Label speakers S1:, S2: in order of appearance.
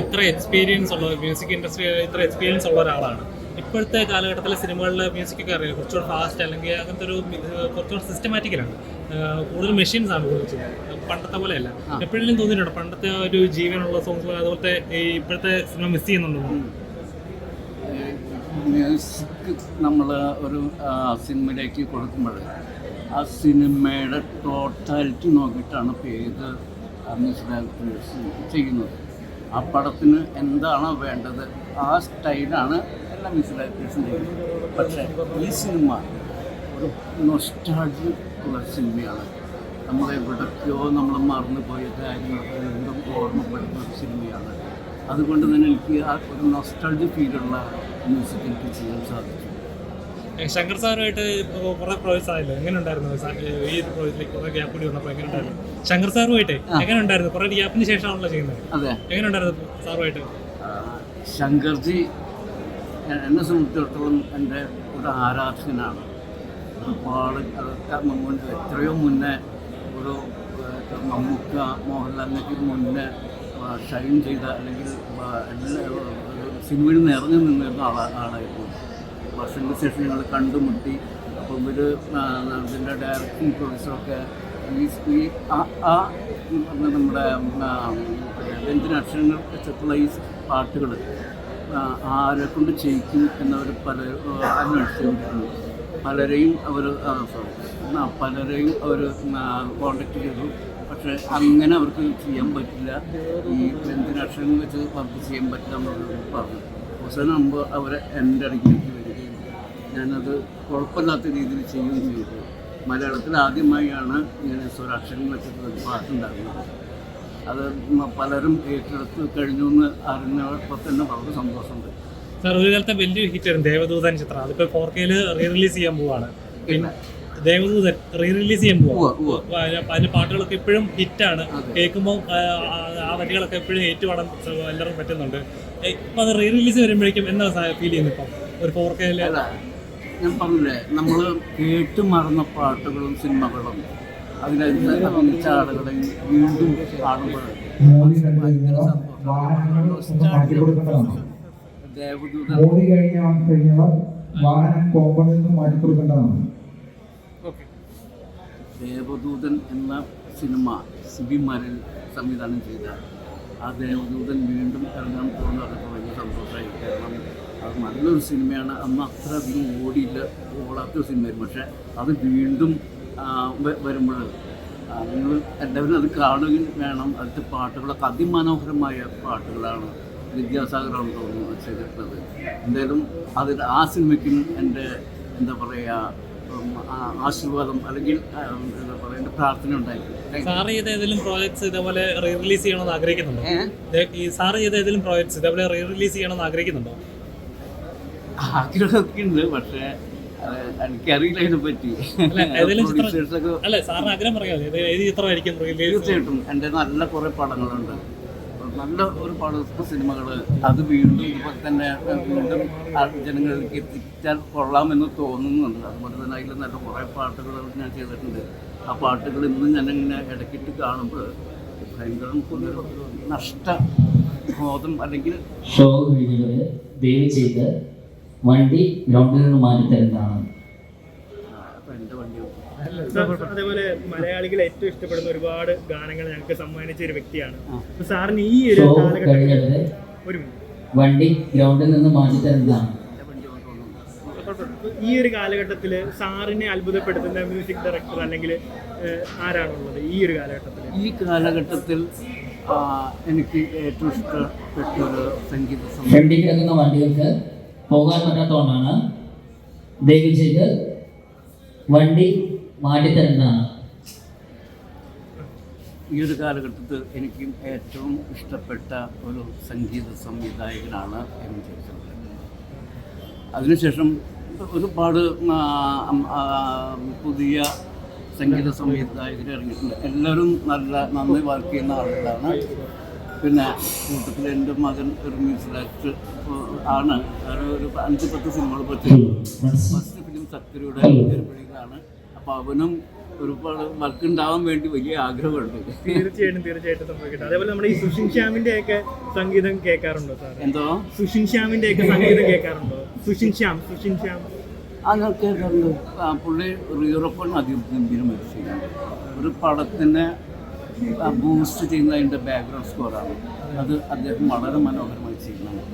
S1: ഇത്ര എക്സ്പീരിയൻസ് ഉള്ള music industry ഇത്ര എക്സ്പീരിയൻസ് ഉള്ള ഒരാളാണ്. ഇപ്പോഴത്തെ കാലഘട്ടത്തിലെ സിനിമകളിലെ മ്യൂസിക് ഒക്കെ അറിയാം. കുറച്ചുകൂടെ ഫാസ്റ്റ് അല്ലെങ്കിൽ അങ്ങനത്തെ ഒരു കുറച്ചുകൂടെ സിസ്റ്റമാറ്റിക്കലാണ് കൂടുതൽ മെഷീൻസ് ആണ് കൂടുതൽ പണ്ടത്തെ പോലെയല്ല. എപ്പോഴെങ്കിലും തോന്നിയിട്ടുണ്ട്? പണ്ടത്തെ ഒരു ജീവനുള്ള സോങ്സ് പോലെ അതുപോലത്തെ ഈ ഇപ്പോഴത്തെ സിനിമ മിസ് ചെയ്യുന്നുണ്ടോ?
S2: മ്യൂസിക് നമ്മൾ ഒരു സിനിമയിലേക്ക് കൊടുക്കുമ്പോൾ ആ സിനിമയുടെ ടോട്ടാലിറ്റി നോക്കിയിട്ടാണ് ഇപ്പോൾ ഏത് മ്യൂസിക് ഡയറക്ടേഴ്സ് ചെയ്യുന്നത്. ആ പടത്തിന് എന്താണോ വേണ്ടത് ആ സ്റ്റൈലാണ് എല്ലാ മ്യൂസിക് ചെയ്യുന്നത് പക്ഷേ ഈ സിനിമ ഒരു നൊസ്റ്റാൾജി ഉള്ള സിനിമയാണ്. നമ്മൾ എവിടൊക്കെയോ നമ്മൾ മറന്നുപോയ കാര്യങ്ങളൊക്കെ വീണ്ടും ഓർമ്മപ്പെടുന്ന ഒരു സിനിമയാണ്. അതുകൊണ്ട് തന്നെ എനിക്ക് ആ ഒരു നൊസ്റ്റാൾജി ഫീലുള്ള മ്യൂസിക് എനിക്ക് ചെയ്യാൻ സാധിച്ചു.
S1: ശങ്കർ സാറുമായിട്ട് കുറെ പ്രോജക്ട്സ് ആയല്ലോ. എങ്ങനെ ഉണ്ടായിരുന്നു ഈ പ്രോജക്റ്റിലേക്ക് കുറെ ഗ്യാപ്പ് കൂടി വന്നപ്പോൾ എങ്ങനെ ഉണ്ടായിരുന്നു ശങ്കർ സാറുമായിട്ട് എങ്ങനെ ഉണ്ടായിരുന്നു കുറെ ഗ്യാപ്പിന് ശേഷമാണല്ലോ ചെയ്യുന്നത്.
S2: അതെ.
S1: എങ്ങനെ ഉണ്ടായിരുന്നു സാറുമായിട്ട്
S2: ശങ്കർജി എന്നെ സംബന്ധിച്ചിടത്തോളം എന്റെ ഒരു ആരാധകനാണ്. ഒരുപാട് അതൊക്കെ എത്രയോ മുന്നേ ഒരു മമ്മൂക്ക മോഹൻലാലിനൊക്കെ മുന്നേ ഷൈൻ ചെയ്ത അല്ലെങ്കിൽ സിനിമയിൽ എല്ലാ സിനിമയിൽ നിറഞ്ഞു നിന്നിരുന്ന ആളായിരുന്നു. വർഷങ്ങൾക്ക് ശേഷം ഞങ്ങൾ കണ്ടുമുട്ടി. അപ്പോൾ ഇവർ ഇതിന്റെ ഡയറക്ടറും പ്രൊഡ്യൂസറൊക്കെ ഈ ഈ ആ നമ്മുടെ വ്യഞ്ജന അക്ഷരങ്ങൾ വെച്ചിട്ടുള്ള ഈ പാട്ടുകൾ ആരെ കൊണ്ട് ചെയ്യിക്കും എന്നവർ പല അന്വേഷിച്ചുകൊണ്ടിരുന്നു പലരെയും അവർ പലരെയും അവർ കോണ്ടാക്ട് ചെയ്തു. പക്ഷേ അങ്ങനെ അവർക്ക് ചെയ്യാൻ പറ്റില്ല. ഈ വ്യഞ്ജന അക്ഷരങ്ങൾ വെച്ച് വർക്ക് ചെയ്യാൻ പറ്റില്ല എന്നുള്ളത് പറഞ്ഞു. അവസാനം മുമ്പ് അവരെ എന്റെ അടുക്കിലേക്ക് ഞാനത് കുഴപ്പമില്ലാത്ത രീതിയിൽ ചെയ്യുകയും ചെയ്തു. മലയാളത്തിൽ ആദ്യമായാണ് ഞാൻ സ്വരാക്ഷരങ്ങൾ വെച്ചിട്ട് ഒരു പാട്ടുണ്ടാകുന്നത് അത് പലരും ഏറ്റെടുത്ത് കഴിഞ്ഞു എന്ന് അറിഞ്ഞപ്പോൾ തന്നെ വളരെ സന്തോഷമുണ്ട്.
S1: സാർ ഒരു കാലത്തെ വലിയൊരു ഹിറ്റായിരുന്നു ദേവദൂതൻ ചിത്രം. അതിപ്പോൾ ഫോർ കെയിൽ റീ റിലീസ് ചെയ്യാൻ പോവാണ്. പിന്നെ ദേവദൂതൻ റീ റിലീസ് ചെയ്യാൻ
S2: പോവാണ്.
S1: അതിന്റെ പാട്ടുകളൊക്കെ ഇപ്പോഴും ഹിറ്റാണ്. കേൾക്കുമ്പോൾ ആ വരികളൊക്കെ എപ്പോഴും ഏറ്റുപാടാൻ എല്ലാവർക്കും പറ്റുന്നുണ്ട്. ഇപ്പം അത് റീ റിലീസ് വരുമ്പോഴേക്കും എന്താ ഫീൽ ചെയ്യുന്നത് ഇപ്പം? ഒരു ഫോർ
S2: അല്ല ഞാൻ പറഞ്ഞില്ലേ നമ്മൾ കേട്ട് മറന്ന പാട്ടുകളും സിനിമകളും അതിനകത്ത് വീണ്ടും കാണുമ്പോൾ ഭയങ്കര സന്തോഷം. ദേവദൂതൻ
S3: മോദി കഴിഞ്ഞ കഴിഞ്ഞവർ വാഹനം കോമ്പൗണ്ടിൽ നിന്ന്
S2: ദേവദൂതൻ എന്ന സിനിമ സിബി മരൽ സംവിധാനം ചെയ്ത ആ ദേവദൂതൻ വീണ്ടും ഇറങ്ങാൻ പോകുന്നതൊക്കെ വലിയ സന്തോഷമായി. കാരണം അത് നല്ലൊരു സിനിമയാണ്. അന്ന് അത്ര അധികം ഓടിയില്ല. ഓടാത്തൊരു സിനിമയായിരുന്നു. പക്ഷേ അത് വീണ്ടും വരുമ്പോൾ നിങ്ങൾ എല്ലാവരും അത് കാണുകയും വേണം. അതിന്റെ പാട്ടുകളൊക്കെ അതിമനോഹരമായ പാട്ടുകളാണ് വിദ്യാസാഗറാണ് തോന്നുന്നു ചെയ്തിട്ടുള്ളത്. എന്തായാലും അതിൽ ആ സിനിമയ്ക്കും എന്റെ എന്താ പറയുക ആശീർവാദം അല്ലെങ്കിൽ എന്താ പറയുക എന്റെ പ്രാർത്ഥന ഉണ്ടായി
S1: സാർ ചെയ്ത ഏതെങ്കിലും പ്രോജക്ട്സ് ഇതേപോലെ റീ റിലീസ് ചെയ്യണമെന്ന് ആഗ്രഹിക്കുന്നുണ്ടോ? ഈ സാർ ചെയ്ത ഏതെങ്കിലും പ്രോജക്ട്സ് ഇതേപോലെ റീ റിലീസ് ചെയ്യണമെന്ന് ആഗ്രഹിക്കുന്നുണ്ടോ?
S2: ആഗ്രഹമൊക്കെ ഉണ്ട് പക്ഷേ എനിക്കറിയില്ല ഇതിനെ പറ്റി. തീർച്ചയായിട്ടും. എന്റെ നല്ല കുറെ പടങ്ങളുണ്ട്. നല്ല ഒരു പടം സിനിമകൾ. അത് വീണ്ടും ഇതുപോലെ തന്നെ വീണ്ടും ആ ജനങ്ങളിലേക്ക് എത്തിച്ചാൽ കൊള്ളാമെന്ന് തോന്നുന്നുണ്ട്. അതുപോലെ തന്നെ അതിൽ നല്ല കുറേ പാട്ടുകൾ ഞാൻ ചെയ്തിട്ടുണ്ട്. ആ പാട്ടുകൾ ഇന്നും ഞാനിങ്ങനെ ഇടയ്ക്കിട്ട് കാണുമ്പോൾ ഭയങ്കരം ഒരു നഷ്ട ബോധം അല്ലെങ്കിൽ
S4: ഷോ ദയവ് ചെയ്ത് വണ്ടി ഗ്രൗണ്ടിൽ നിന്ന് മാറ്റി തരുന്നതാണ്.
S5: അതേപോലെ മലയാളികൾ ഏറ്റവും ഇഷ്ടപ്പെടുന്ന ഒരുപാട് ഗാനങ്ങൾ ഞങ്ങൾക്ക് സമ്മാനിച്ച ഒരു വ്യക്തിയാണ്. സാറിന് ഈ ഒരു ഒരു
S4: വണ്ടി ഗ്രൗണ്ടിൽ നിന്ന് മാറ്റി തരുന്നതാണ്.
S5: ഈ ഒരു കാലഘട്ടത്തിൽ സാറിനെ അത്ഭുതപ്പെടുത്തുന്ന മ്യൂസിക് ഡയറക്ടർ അല്ലെങ്കിൽ ആരാണുള്ളത് ഈ ഒരു കാലഘട്ടത്തിൽ
S2: ഈ കാലഘട്ടത്തിൽ എനിക്ക് ഏറ്റവും ഇഷ്ടപ്പെട്ട ഒരു സംഗീത സംഗീതം
S4: വണ്ടികൾക്ക് പോകാൻ പറ്റാത്തതുകൊണ്ടാണ് ദയവ് ചെയ്ത് വണ്ടി മാറ്റി തരുന്നതാണ്
S2: ഈ ഒരു കാലഘട്ടത്തിൽ എനിക്കും ഏറ്റവും ഇഷ്ടപ്പെട്ട ഒരു സംഗീത സംവിധായകനാണ് എം ജയചന്ദ്രൻ അതിനുശേഷം ഒരുപാട് പുതിയ സംഗീത സംവിധായകർ ഇറങ്ങിയിട്ടുണ്ട്. എല്ലാവരും നല്ല നന്നായി വർക്ക് ചെയ്യുന്ന ആളുകളാണ്. പിന്നെ കൂട്ടത്തിൽ എന്റെ മകൻ ഒരു മ്യൂസിക് ആണ്. അത് ഒരു അഞ്ച് പത്ത് സിനിമകൾ പറ്റി ഫസ്റ്റ് ഫിലിം സക്രിയുടെ ഏർപ്പെടുകയാണ് അപ്പോൾ അവനും ഒരുപാട് വർക്ക് ഉണ്ടാവാൻ വേണ്ടി വലിയ ആഗ്രഹമുണ്ട്.
S5: തീർച്ചയായിട്ടും തീർച്ചയായിട്ടും സംഭവിക്കട്ടെ. അതേപോലെ നമ്മുടെ ഈ സുഷിൻ ശ്യാമിന്റെ ഒക്കെ സംഗീതം കേൾക്കാറുണ്ടോ സാർ
S2: എന്തോ?
S5: സുഷിൻ ശ്യാമിന്റെ ഒക്കെ സംഗീതം കേൾക്കാറുണ്ടോ? സുഷിൻ ശ്യാം സുഷിൻ ശ്യാം.
S2: അതൊക്കെ പുള്ളി ആ, പുള്ളി ഗംഭീരം മരിച്ചു. ചെയ്യുന്നത് ഒരു പടത്തിനെ ബൂസ്റ്റ് ചെയ്യുന്നതിന്റെ ബാക്ക്ഗ്രൗണ്ട് സ്കോറാണ് അത് അദ്ദേഹം വളരെ മനോഹരമായി ചെയ്യുന്നുണ്ട്.